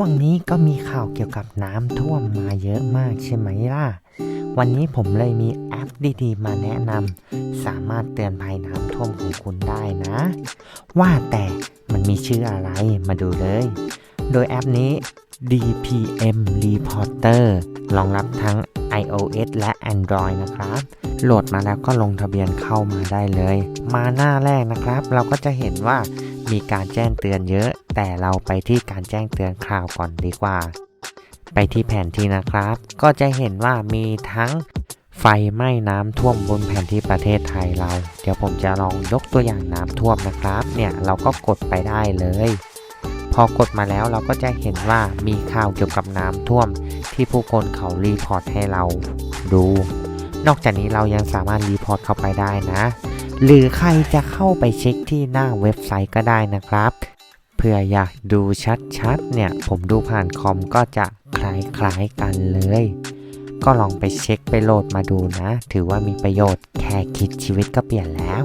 ช่วงนี้ก็มีข่าวเกี่ยวกับน้ำท่วมมาเยอะมากใช่ไหมล่ะ วันนี้ผมเลยมีแอปดีๆ มาแนะนำสามารถเตือนภัยน้ำท่วมของคุณได้นะ ว่าแต่มันมีชื่ออะไรมาดูเลย โดยแอปนี้ DPM Reporter รองรับทั้ง iOS และ Android นะครับ โหลดมาแล้วก็ลงทะเบียนเข้ามาได้เลย มาหน้าแรกนะครับ เราก็จะเห็นว่า มีการแจ้งเตือนเยอะ แต่เราไปที่การแจ้งเตือนข่าวก่อนดีกว่า ไปที่แผนที่นะครับ ก็จะเห็นว่ามีทั้งไฟไหม้น้ำท่วมบนแผนที่ประเทศไทยเรา เดี๋ยวผมจะลองยกตัวอย่างน้ำท่วมนะครับ เนี่ยเราก็กดไปได้เลย พอกดมาแล้วเราก็จะเห็นว่ามีข่าวเกี่ยวกับน้ำท่วม ที่ผู้คนเขารีพอร์ตให้เราดู นอกจากนี้เรายังสามารถรีพอร์ตเข้าไปได้นะ หรือใครจะเข้าไปเช็คที่หน้าเว็บไซต์ก็ได้นะครับ เพื่ออยากดูชัดๆเนี่ย ผมดูผ่านคอมก็จะคล้ายๆกันเลย ก็ลองไปเช็คไปโหลดมาดูนะ ถือว่ามีประโยชน์แค่คิดชีวิตก็เปลี่ยนแล้ว